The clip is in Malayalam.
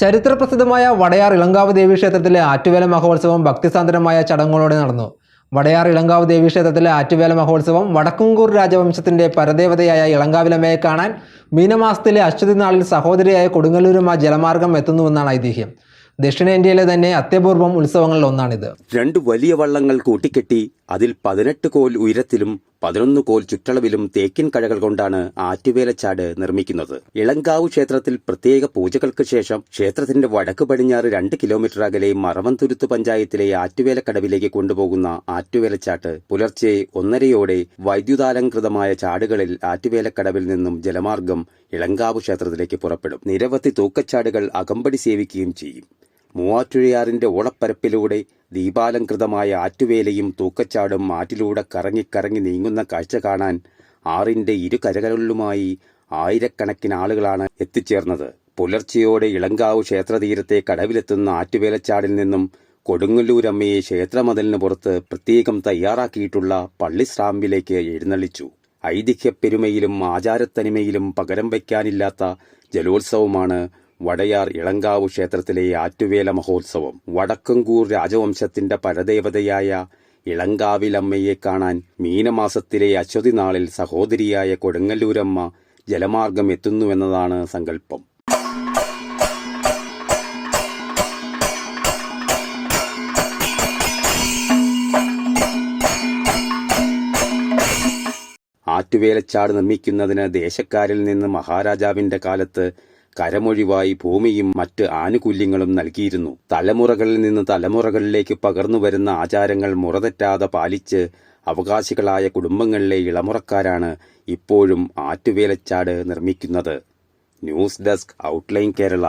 ചരിത്രപ്രസിദ്ധമായ വടയാർ ഇളങ്കാവ് ദേവീക്ഷേത്രത്തിലെ ആറ്റുവേല മഹോത്സവം ഭക്തിസാന്ദ്രമായ ചടങ്ങുകളോടെ നടന്നു. വടയാർ ഇളങ്കാവ് ദേവീക്ഷേത്രത്തിലെ ആറ്റുവേല മഹോത്സവം വടക്കുംകൂർ രാജവംശത്തിന്റെ പരദേവതയായ ഇളങ്കാവിലമ്മയെ കാണാൻ മീനമാസത്തിലെ അശ്വതി നാളിൽ സഹോദരിയായ കൊടുങ്ങല്ലൂരുമ ജലമാർഗം എത്തുന്നുവെന്നാണ് ഐതിഹ്യം. ദക്ഷിണേന്ത്യയിലെ തന്നെ അത്യപൂർവം ഉത്സവങ്ങളിൽ ഒന്നാണിത്. രണ്ട് വലിയ വള്ളങ്ങൾ കൂട്ടിക്കെട്ടി അതിൽ പതിനെട്ട് കോൽ ഉയരത്തിലും പതിനൊന്ന് കോൽ ചുറ്റളവിലും തേക്കിൻ കഴകൾ കൊണ്ടാണ് ആറ്റുവേലച്ചാട് നിർമ്മിക്കുന്നത്. ഇളങ്കാവ് ക്ഷേത്രത്തിൽ പ്രത്യേക പൂജകൾക്ക് ശേഷം ക്ഷേത്രത്തിന്റെ വടക്ക് പടിഞ്ഞാറ് രണ്ട് കിലോമീറ്റർ അകലെ മറവന്തുരുത്ത് പഞ്ചായത്തിലെ ആറ്റുവേലക്കടവിലേക്ക് കൊണ്ടുപോകുന്ന ആറ്റുവേലച്ചാട്ട് പുലർച്ചെ ഒന്നരയോടെ വൈദ്യുതാലംകൃതമായ ചാടുകളിൽ ആറ്റുവേലക്കടവിൽ നിന്നും ജലമാർഗം ഇളങ്കാവ് ക്ഷേത്രത്തിലേക്ക് പുറപ്പെടും. നിരവധി തൂക്കച്ചാടുകൾ അകമ്പടി സേവിക്കുകയും ചെയ്യും. മൂവാറ്റുഴയാറിന്റെ ഓളപ്പരപ്പിലൂടെ ദീപാലങ്കൃതമായ ആറ്റുവേലയും തൂക്കച്ചാടും ആറ്റിലൂടെ കറങ്ങിക്കറങ്ങി നീങ്ങുന്ന കാഴ്ച കാണാൻ ആറിന്റെ ഇരു കരകളിലുമായി ആയിരക്കണക്കിന് ആളുകളാണ് എത്തിച്ചേർന്നത്. പുലർച്ചെയോടെ ഇളങ്കാവ് ക്ഷേത്രതീരത്തെ കടവിലെത്തുന്ന ആറ്റുവേലച്ചാടിൽ നിന്നും കൊടുങ്ങല്ലൂരമ്മയെ ക്ഷേത്രമതിലിന് പുറത്ത് പ്രത്യേകം തയ്യാറാക്കിയിട്ടുള്ള പള്ളിശ്രാമ്പിലേക്ക് എഴുന്നള്ളിച്ചു. ഐതിഹ്യപ്പെരുമയിലും ആചാരത്തനിമയിലും പകരം വയ്ക്കാനില്ലാത്ത ജലോത്സവമാണ് വടയാർ ഇളങ്കാവ് ക്ഷേത്രത്തിലെ ആറ്റുവേല മഹോത്സവം വടക്കങ്കൂർ രാജവംശത്തിന്റെ പരദേവതയായ ഇളങ്കാവിലമ്മയെ കാണാൻ മീനമാസത്തിലെ അശ്വതി നാളിൽ സഹോദരിയായ കൊടുങ്ങല്ലൂരമ്മ ജലമാർഗം എത്തുന്നുവെന്നതാണ് സങ്കല്പം. ആറ്റുവേലച്ചാട് നിർമ്മിക്കുന്നതിന് ദേശക്കാരിൽ നിന്ന് മഹാരാജാവിന്റെ കാലത്ത് കരമൊഴിവായി ഭൂമിയും മറ്റ് ആനുകൂല്യങ്ങളും നൽകിയിരുന്നു. തലമുറകളിൽ നിന്ന് തലമുറകളിലേക്ക് പകർന്നു വരുന്ന ആചാരങ്ങൾ മുറതെറ്റാതെ പാലിച്ച് അവകാശികളായ കുടുംബങ്ങളിലെ ഇളമുറക്കാരാണ് ഇപ്പോഴും ആറ്റുവേലച്ചാട് നിർമ്മിക്കുന്നത്. News desk outline Kerala.